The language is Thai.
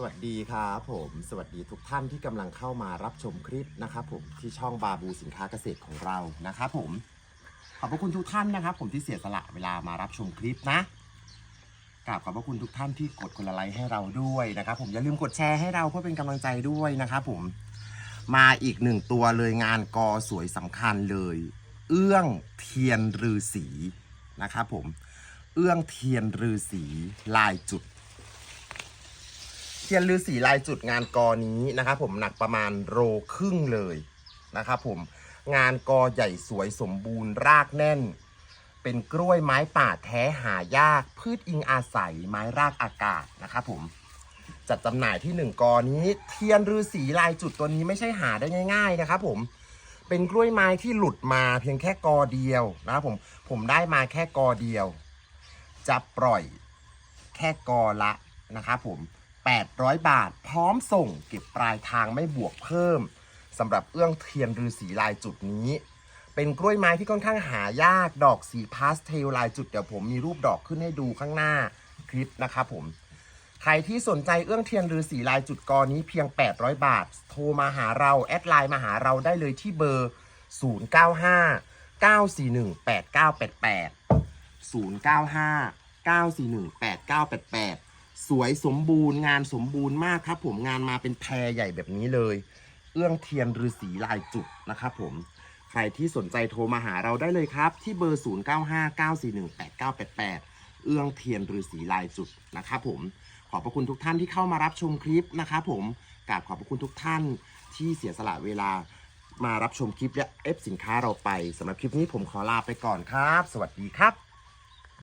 สวัสดีครับผมสวัสดีทุกท่านที่กำลังเข้ามารับชมคลิปนะครับผมที่ช่องบาบูสินค้าเกษตรของเรานะครับผมขอบพระคุณทุกท่านนะครับ ผมที่เสียสละเวลามารับชมคลิปนะกราบขอบพระคุณทุกท่านที่กดคนละไลค์ให้เราด้วยนะครับ ผมอย่าลืมกดแชร์ให้เราเพื่อเป็นกำลังใจด้วยนะครับผมมาอีกหนึ่งตัวเลยงานกอสวยสำคัญเลย เอื้องเทียนรือสีนะครับผมเอื้องเทียนรือสีลายจุด เทียนฤาษีลายจุดงานกอนี้นะครับผมหนักประมาณโลครึ่งเลยนะครับผมงานกอใหญ่สวยสมบูรณ์รากแน่น เป็นกล้วยไม้ป่าแท้หายาก พืชอิงอาศัยไม้รากอากาศนะครับผมจัดจำหน่ายที่หนึ่งกอนี้ เทียนฤาษีลายจุดตัวนี้ไม่ใช่หาได้ง่าย ๆนะครับผมเป็นกล้วยไม้ที่หลุดมาเพียงแค่กอเดียวนะครับผมผมได้มาแค่กอเดียว จะปล่อยแค่กอละนะครับผม 800 บาท พร้อมส่งเก็บปลายทางไม่บวกเพิ่มสำหรับเอื้องเทียนฤาษีลายจุดนี้ เป็นกล้วยไม้ที่ค่อนข้างหายากดอกสีพาสเทลลายจุดเดี๋ยวผมมีรูปดอกขึ้นให้ดูข้างหน้าคลิปนะครับผมใครที่สนใจเอื้องเทียนฤาษีลายจุดกอนี้เพียง 800 บาท โทรมาหาเรา แอดไลน์มาหาเราได้เลยที่เบอร์ 095 941 8988 095 941 8988 สวยสมบูรณ์งานสมบูรณ์มากครับ ผมงานมาเป็นแพรใหญ่แบบนี้เลย เอื้องเทียนฤาษีลายจุดนะครับผมใครที่สนใจโทรมาหาเราได้เลยครับ ที่เบอร์ 0959418988 เอื้องเทียนฤาษีลายจุดนะครับผมขอบพระคุณทุกท่านที่เข้ามารับชมคลิปนะครับผมกราบขอบพระคุณทุกท่านที่เสียสละเวลามารับชมคลิปและเอฟสินค้าเราไปสำหรับคลิปนี้ผมขอลาไปก่อนครับ สวัสดีครับ